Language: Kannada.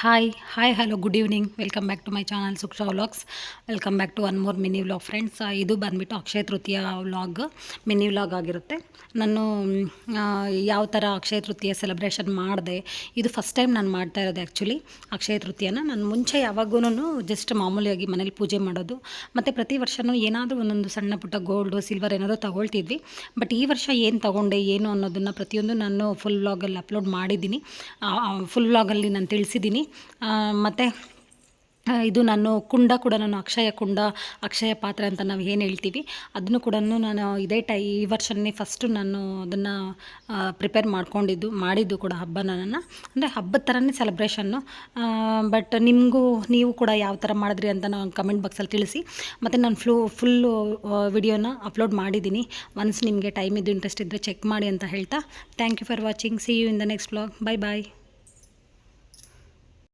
Hi hi hello good evening welcome back to my channel Suksha vlogs welcome back to one more mini vlog friends ಇದು ಬಂದುಬಿಟ್ಟು Akshaya Tritiya vlog mini vlog ಆಗಿರುತ್ತೆ. ನಾನು ಯಾವ ಥರ ಅಕ್ಷಯ ತೃತೀಯ ಸೆಲೆಬ್ರೇಷನ್ ಮಾಡಿದೆ, ಇದು ಫಸ್ಟ್ ಟೈಮ್ ನಾನು ಮಾಡ್ತಾ ಇರೋದು ಆ್ಯಕ್ಚುಲಿ ಅಕ್ಷಯ ತೃತೀಯನ. ನಾನು ಮುಂಚೆ ಯಾವಾಗೂ ಜಸ್ಟ್ ಮಾಮೂಲಿಯಾಗಿ ಮನೇಲಿ ಪೂಜೆ ಮಾಡೋದು. ಮತ್ತು ಪ್ರತಿ ವರ್ಷವೂ ಏನಾದರೂ ಒಂದೊಂದು ಸಣ್ಣ ಪುಟ್ಟ ಗೋಲ್ಡು ಸಿಲ್ವರ್ ಏನಾದರೂ ತಗೊಳ್ತಿದ್ವಿ. ಬಟ್ ಈ ವರ್ಷ ಏನು ತಗೊಂಡೆ, ಏನು ಅನ್ನೋದನ್ನು ಪ್ರತಿಯೊಂದು ನಾನು ಫುಲ್ ವ್ಲಾಗಲ್ಲಿ ಅಪ್ಲೋಡ್ ಮಾಡಿದ್ದೀನಿ. ಫುಲ್ ವ್ಲಾಗಲ್ಲಿ ನಾನು ತಿಳಿಸಿದ್ದೀನಿ. ಮತ್ತು ಇದು ನಾನು ಕುಂಡ ಕೂಡ ನಾನು ಅಕ್ಷಯ ಕುಂಡ, ಅಕ್ಷಯ ಪಾತ್ರೆ ಅಂತ ನಾವು ಏನು ಹೇಳ್ತೀವಿ ಅದನ್ನು ಕೂಡ ನಾನು ಇದೇ ಟೈ, ಈ ವರ್ಷನೇ ಫಸ್ಟು ನಾನು ಅದನ್ನು ಪ್ರಿಪೇರ್ ಮಾಡ್ಕೊಂಡಿದ್ದು, ಮಾಡಿದ್ದು ಕೂಡ ಹಬ್ಬ ನನ್ನನ್ನು ಅಂದರೆ ಹಬ್ಬದ ಥರನೇ ಸೆಲೆಬ್ರೇಷನ್ನು ಬಟ್ ನಿಮಗೂ, ನೀವು ಕೂಡ ಯಾವ ಥರ ಮಾಡಿದ್ರಿ ಅಂತ ನಾನು ಕಮೆಂಟ್ ಬಾಕ್ಸಲ್ಲಿ ತಿಳಿಸಿ. ಮತ್ತು ನಾನು ಫ್ಲೂ ಫುಲ್ಲು ವಿಡಿಯೋನ ಅಪ್ಲೋಡ್ ಮಾಡಿದ್ದೀನಿ. ಒನ್ಸ್ ನಿಮಗೆ ಟೈಮ್ ಇದ್ದು ಇಂಟ್ರೆಸ್ಟ್ ಇದ್ದರೆ ಚೆಕ್ ಮಾಡಿ ಅಂತ ಹೇಳ್ತಾ. Thank you for watching see you in the next blog bye bye